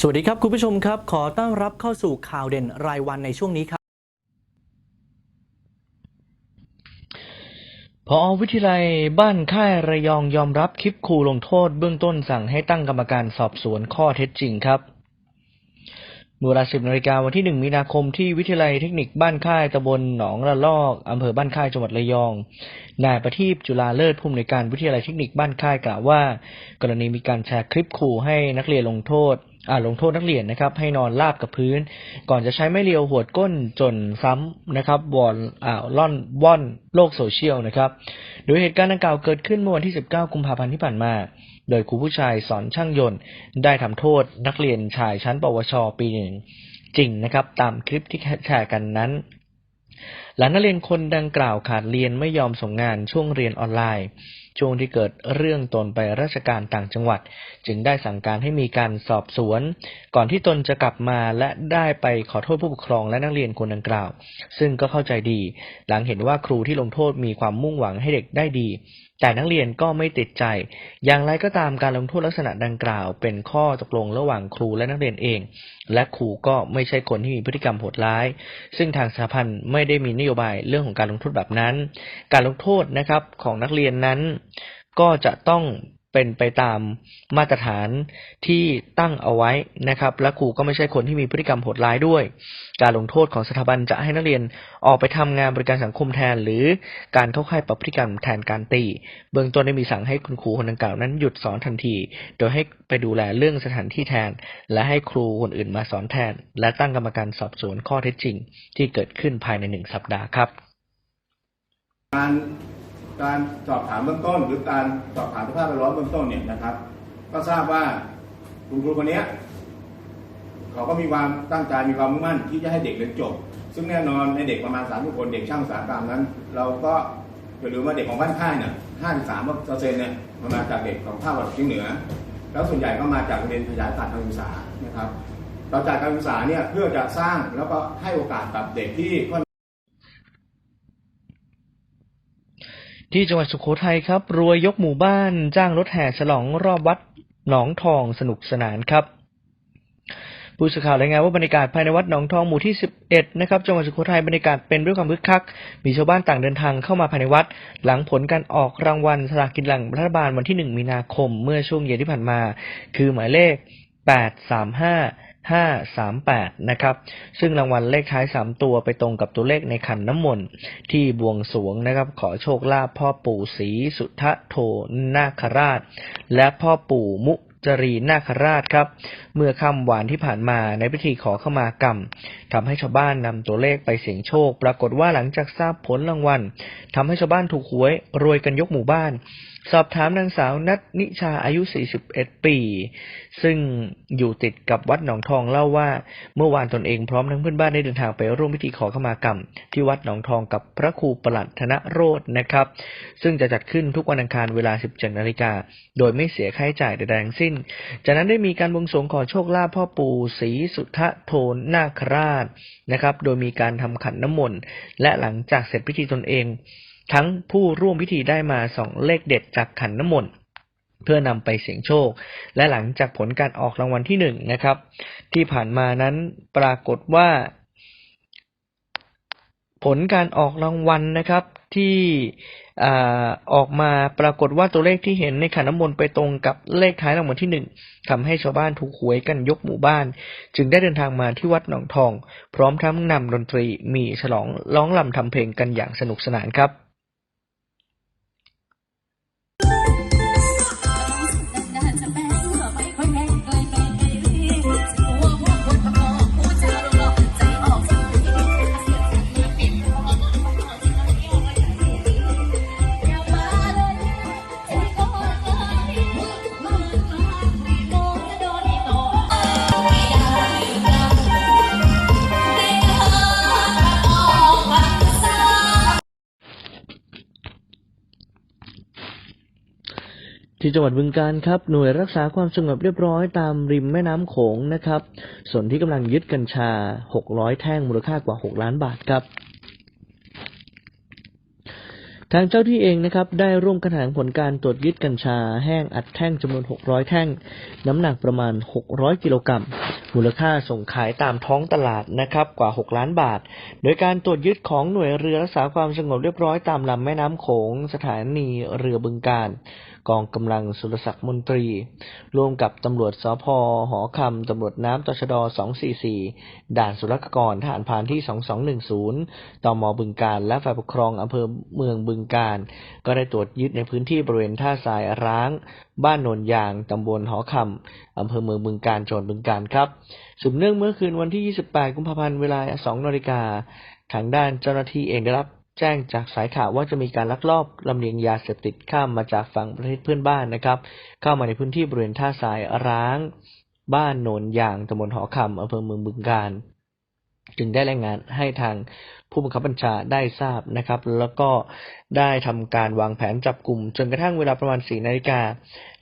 สวัสดีครับ คุณผู้ชมครับ ขอต้อนรับเข้าสู่ข่าวเด่นรายวันในช่วงนี้ครับ พอวิทยาลัยบ้านค่ายระยองยอมรับคลิปครูลงโทษ เบื้องต้นสั่งให้ตั้งกรรมการสอบสวนข้อเท็จจริงครับเวลาสิบนาฬิกาวันที่หนึ่งมีนาคมที่วิทยาลัยเทคนิคบ้านค่ายตำบลหนองละลอกอำเภอบ้านค่ายจังหวัดระยอง นายประทีปจุฬาเลิศผู้อำนวยการวิทยาลัยเทคนิคบ้านค่ายกล่าวว่า กรณีมีการแชร์คลิปครูให้นักเรียนลงโทษ ลงโทษนักเรียนนะครับ ให้นอนราบกับพื้น ก่อนจะใช้ไม้เรียวหวดก้นจนซ้ำนะครับวอนอ่าล่อนว่อนโลกโซเชียลนะครับ โดยเหตุการณ์ดังกล่าวเกิดขึ้นเมื่อวันที่ 19 กุมภาพันธ์ที่ผ่านมา โดยครูผู้ชายสอนช่างยนต์ ได้ทำโทษนักเรียนชายชั้น ปวช ปีหนึ่งจริงนะครับ ตามคลิปที่แชร์กันนั้น หลังนักเรียนคนดังกล่าวขาดเรียนไม่ยอมส่งงานช่วงเรียนออนไลน์ ช่วงที่เกิดเรื่องตนไปราชการต่างจังหวัด จึงได้สั่งการให้มีการสอบสวน ก่อนที่ตนจะกลับมาและได้ไปขอโทษผู้ปกครองและนักเรียนคนดังกล่าว ซึ่งก็เข้าใจดี หลังเห็นว่าครูที่ลงโทษมีความมุ่งหวังให้เด็กได้ดี แต่นักเรียนก็ไม่ติดใจ อย่างไรก็ตามการลงโทษลักษณะดังกล่าว เป็นข้อตกลงระหว่างครูและนักเรียนเอง และครูก็ไม่ใช่คนที่มีพฤติกรรมโหดร้าย ซึ่งทางสถาพันธ์ไม่ได้มีนโยบายเรื่องของการลงโทษแบบนั้น การลงโทษนะครับของนักเรียนนั้น ก็จะต้อง เป็นไปตามมาตรฐานที่ตั้งเอาไว้นะครับ และครูก็ไม่ใช่คนที่มีพฤติกรรมโหดร้ายด้วย การลงโทษของสถาบันจะให้นักเรียนออกไปทำงานบริการสังคมแทน หรือการเข้าค่ายปรับพฤติกรรมแทนการตี เบื้องต้นได้มีสั่งให้คุณครูคนดังกล่าวนั้นหยุดสอนทันที โดยให้ไปดูแลเรื่องสถานที่แทน และให้ครูคนอื่นมาสอนแทน และตั้งกรรมการสอบสวนข้อเท็จจริง ที่เกิดขึ้นภายในหนึ่งสัปดาห์ครับการ การสอบถามเบื้องต้น หรือการสอบถามสภาพแวดล้อมเบื้องต้นเนี่ยนะครับ ก็ทราบว่าคุณครูคนเนี้ยเขาก็มีความตั้งใจมีความมุ่งมั่นที่จะให้เด็กเรียนจบ ซึ่งแน่นอนในเด็กประมาณสามคนเด็กช่างอุตสากรรมนั้น เราก็อย่าลืมว่าเด็กของบ้านค่ายเนี่ยห้าสามเปอร์เซ็นต์เนี่ยมันมาจากเด็กของภาคตะวันออกเหนือ แล้วส่วนใหญ่ก็มาจากโรงเรียนขยายการการศึกษานะครับเราจัดการศึกษาเนี่ยเพื่อจะสร้างแล้วก็ให้โอกาสกับเด็กที่ค่อน ที่จังหวัดสุโขทัยครับ รวยยกหมู่บ้านจ้างรถแห่ฉลองรอบวัดหนองทองสนุกสนานครับผู้สื่อข่าวรายงานว่าบรรยากาศภายในวัดหนองทองหมู่ที่ 11 นะครับจังหวัดสุโขทัยบรรยากาศเป็นด้วยความคึกคัก มีชาวบ้านต่างเดินทางเข้ามาภายในวัด หลังผลการออกรางวัลสลากกินแบ่งรัฐบาลวันที่ 1 มีนาคม เมื่อช่วงเย็นที่ผ่านมา คือหมายเลข 835 538 นะครับ ซึ่งรางวัลเลขท้าย 3 ตัวไปตรงกับตัวเลขในขันน้ำมนต์ที่บวงสรวงนะครับ ขอโชคลาภพ่อปู่ศรีสุทธโทนาคราช และพ่อปู่มุจรีนาคราชครับ เมื่อค่ำวานที่ผ่านมาในพิธีขอขมากรรมทำให้ชาวบ้านนำตัวเลขไปเสี่ยงโชค ปรากฏว่าหลังจากทราบผลรางวัลทำให้ชาวบ้านถูกหวยรวยกันยกหมู่บ้าน สอบถามนางสาวนัทนิชาอายุ 41 ปี ซึ่งอยู่ติดกับวัดหนองทองเล่าว่า เมื่อวานตนเองพร้อมทั้งเพื่อนบ้านได้เดินทางไปร่วมพิธีขอขมากรรม ที่วัดหนองทองกับพระครูประหลัดธนโรจน์นะครับ ซึ่งจะจัดขึ้นทุกวันอังคารเวลา 17นาฬิกา โดยไม่เสียค่าใช้จ่ายใดๆทั้งสิ้น จากนั้นได้มีการบวงสรวงขอโชคลาภพ่อปู่ศรีสุทธโทนนาคราชนะครับ โดยมีการทำขันน้ำมนต์และหลังจากเสร็จพิธีตนเอง ทั้งผู้ร่วมพิธีได้มาสองเลขเด็ดจากขันน้ำมนต์เพื่อนำไปเสี่ยงโชค และหลังจากผลการออกรางวัลที่หนึ่งนะครับ ที่ผ่านมานั้นปรากฏว่า ผลการออกรางวัลนะครับที่อออกมาปรากฏว่าตัวเลขที่เห็นในขันน้ำมนต์ไปตรงกับเลขท้ายรางวัลที่หนึ่งทำให้ชาวบ้านถูกหวยกันยกหมู่บ้าน จึงได้เดินทางมาที่วัดหนองทอง พร้อมทั้งนำดนตรีมีฉลองร้องรำทำเพลงกันอย่างสนุกสนานครับ ที่จังหวัดบึงการครับหน่วยรักษาความสงบเรียบร้อยตามริมแม่น้ำโขงนะครับ ส่วนที่กำลังยึดกัญชา 600 แท่งมูลค่ากว่า 6 ล้านบาทครับ ทางเจ้าที่เองนะครับ ได้ร่วมกันแถลงผลการตรวจยึดกัญชา แห้งอัดแท่งจำนวน 600 แท่ง น้ำหนักประมาณ 600 กิโลกรัมมูลค่าส่งขายตามท้องตลาดนะครับกว่า 6 ล้านบาท โดยการตรวจยึดของหน่วยเรือรักษาความสงบเรียบร้อยตามลำแม่น้ำโขง สถานีเรือบึงการ กองกำลังสุรศักดิ์มนตรี ร่วมกับตำรวจสพหอคำตำรวจน้ำตชด 244 ด่านศุลกกรทหารพานที่ 2210ตมบึงการและฝ่ายปกครองอำเภอเมืองบึงการ ก็ได้ตรวจยึดในพื้นที่บริเวณท่าทรายร้าง บ้านโนนยางตำบลหอคำอำเภอเมืองบึงการจังหวัดบึงการครับสืบเนื่องเมื่อคืนวันที่ 28 กุมภาพันธ์เวลา 2นาฬิกาทางด้านเจ้าหน้าที่เองได้รับ แจ้งจากสายข่าวว่าจะมีการลักลอบลำเลียงยาเสพติดข้ามมาจากฝั่งประเทศเพื่อนบ้านนะครับ เข้ามาในพื้นที่บริเวณท่าทรายร้าง บ้านโนนยางตำบลหอคำอำเภอเมืองบึงกาฬ จึงได้รายงานให้ทางผู้บังคับบัญชาได้ทราบนะครับ แล้วก็ได้ทำการวางแผนจับกลุ่ม จนกระทั่งเวลาประมาณสี่นาฬิกา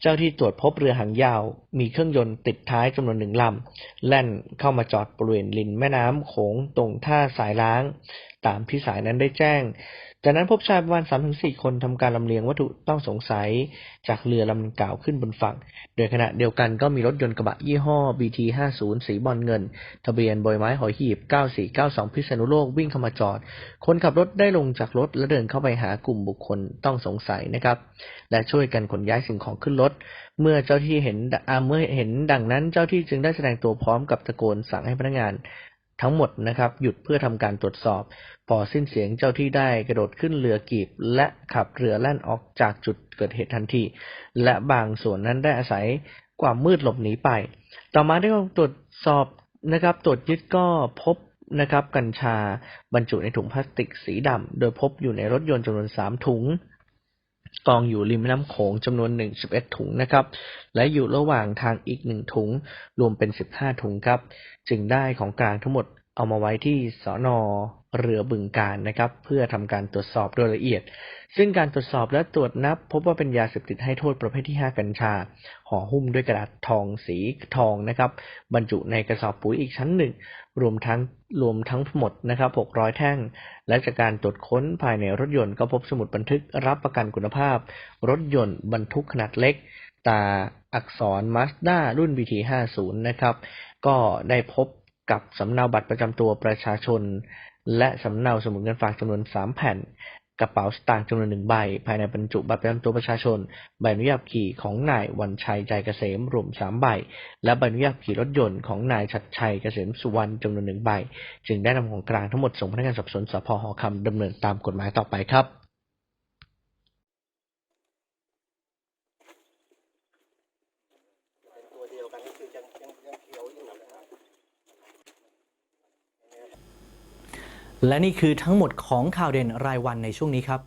เจ้าที่ตรวจพบเรือหางยาว มีเครื่องยนต์ติดท้ายจำนวนหนึ่งลำแล่นเข้ามาจอดบริเวณริมแม่น้ำโขงตรงท่าสายล้าง ตามที่สายนั้นได้แจ้ง จากนั้นพบชายประมาณ 3-4 คนทำการลำเลียงวัตถุต้องสงสัยจากเรือลำดังกล่าวขึ้นบนฝั่ง โดยขณะเดียวกันก็มีรถยนต์กระบะยี่ห้อ BT50 สีบอลเงิน ทะเบียนบอยไม้หอยหีบ 9492 พิษณุโลกวิ่งเข้ามาจอด คนขับรถได้ลงจากรถและเดินเข้าไปหากลุ่มบุคคลต้องสงสัยนะครับ และช่วยกันขนย้ายสิ่งของขึ้นรถ เมื่อเจ้าที่เห็นเมื่อเห็นดังนั้นเจ้าที่จึงได้แสดงตัวพร้อมกับตะโกนสั่งให้พนักงาน ทั้งหมดนะครับ หยุดเพื่อทำการตรวจสอบ พอสิ้นเสียงเจ้าที่ได้กระโดดขึ้นเรือกีบ และขับเรือแล่นออกจากจุดเกิดเหตุทันที และบางส่วนนั้นได้อาศัยความมืดหลบหนีไป ต่อมาได้ตรวจสอบนะครับตรวจยึดก็พบนะครับ กัญชาบรรจุในถุงพลาสติกสีดำโดยพบอยู่ในรถยนต์จำนวนสามถุง กองอยู่ริมแม่น้ำโขงจำนวนหนึ่งสิบเอ็ดถุงนะครับ และอยู่ระหว่างทางอีกหนึ่งถุง รวมเป็นสิบห้าถุงครับ จึงได้ของกลางทั้งหมดเอามาไว้ที่สอนอ เรือบึงการนะครับ เพื่อทำการตรวจสอบโดยละเอียด ซึ่งการตรวจสอบและตรวจนับ พบว่าเป็นยาเสพติดให้โทษประเภทที่ 5 กัญชาห่อหุ้มด้วยกระดาษทองสีทองนะครับ บรรจุในกระสอบปุ๋ยอีกชั้นหนึ่ง รวมทั้งรวมทั้งหมดนะครับ 600 แท่ง และจากการตรวจค้นภายในรถยนต์ก็พบสมุดบันทึกรับประกันคุณภาพ รถยนต์บรรทุกขนาดเล็กตาอักษร Mazda รุ่น BT50 นะครับ ก็ได้พบกับสำเนาบัตรประจำตัวประชาชน และสำเนาสมุดเงินฝากจำนวน 3 แผ่น กระเป๋าสตางค์จำนวนหนึ่งใบ ภายในบรรจุบัตรประจำตัวประชาชน ใบอนุญาตขี่ของนายวันชัยใจเกษมรวมสามใบ และใบอนุญาตขี่รถยนต์ของนายชัดชัยเกษมสุวรรณจำนวนหนึ่งใบ จึงได้นำของกลางทั้งหมดส่งพนักงานสอบสวนสพหอคำดำเนินตามกฎหมายต่อไปครับ และนี่คือทั้งหมดของข่าวเด่นรายวันในช่วงนี้ครับ